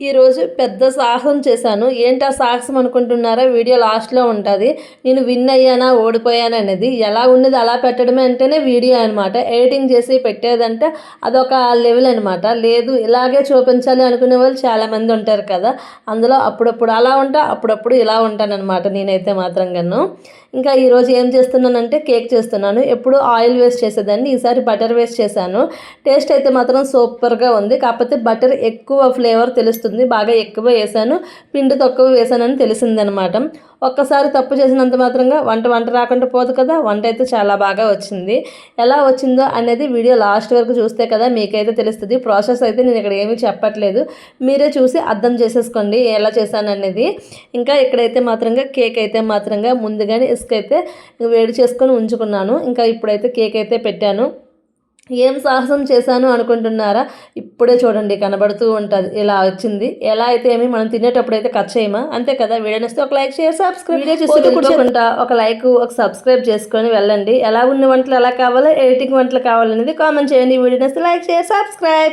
ఈరోజు పెద్ద సాహసం చేశాను. ఏంటి ఆ సాహసం అనుకుంటున్నారా? వీడియో లాస్ట్లో ఉంటుంది. నేను విన్ అయ్యానా? ఓడిపోయానా అనేది. ఎలా ఉన్నది? అలా పెట్టడమే అంటేనే వీడియో అనమాట ఎడిటింగ్ చేసి పెట్టేదంటే అదొక లెవెల్ అనమాట లేదు ఇలాగే చూపించాలి అనుకునే వాళ్ళు చాలామంది ఉంటారు కదా. అందులో అప్పుడప్పుడు అలా ఉంటా అప్పుడప్పుడు ఇలా ఉంటానన్నమాట నేనైతే మాత్రం కన్ను ఇంకా ఈరోజు ఏం చేస్తున్నానంటే కేక్ చేస్తున్నాను. ఎప్పుడు ఆయిల్ వేస్ట్ చేసేదాన్ని. ఈసారి బటర్ వేస్ట్ చేశాను. టేస్ట్ అయితే మాత్రం సూపర్గా ఉంది. కాకపోతే బటర్ ఎక్కువ ఫ్లేవర్ తెలుస్తుంది. బాగా ఎక్కువ వేసాను పిండి తక్కువ వేసానని తెలిసిందనమాట. ఒక్కసారి తప్పు చేసినంత మాత్రంగా వంట వంట రాకుండా పోదు కదా. వంట అయితే చాలా బాగా వచ్చింది. ఎలా వచ్చిందో అనేది వీడియో లాస్ట్ వరకు చూస్తే కదా మీకైతే తెలుస్తుంది. ప్రాసెస్ అయితే నేను ఇక్కడ ఏమీ చెప్పట్లేదు. మీరే చూసి అర్థం చేసేసుకోండి ఎలా చేశాను అనేది ఇంకా ఇక్కడైతే మాత్రంగా కేక్ అయితే మాత్రంగా ముందుగానే ఇసుక అయితే వేడి చేసుకొని ఉంచుకున్నాను. ఇంకా ఇప్పుడైతే కేక్ అయితే పెట్టాను. ఏం సాహసం చేశాను అనుకుంటున్నారా? ఇప్పుడే చూడండి కనబడుతూ ఉంటుంది. ఇలా వచ్చింది. ఎలా అయితే ఏమి మనం తినేటప్పుడు అయితే కట్ చేయమా? అంతే కదా? వీడియో నచ్చితే ఒక లైక్ షేర్ సబ్స్క్రైబ్. వీడియో ఒక లైక్ ఒక సబ్స్క్రైబ్ చేసుకొని వెళ్ళండి. ఎలా ఉన్న వంటలు ఎలా కావాలో ఎడిటింగ్ వంటలు కావాలనేది కామెంట్ చేయండి. వీడియో నచ్చితే లైక్ షేర్ సబ్స్క్రైబ్.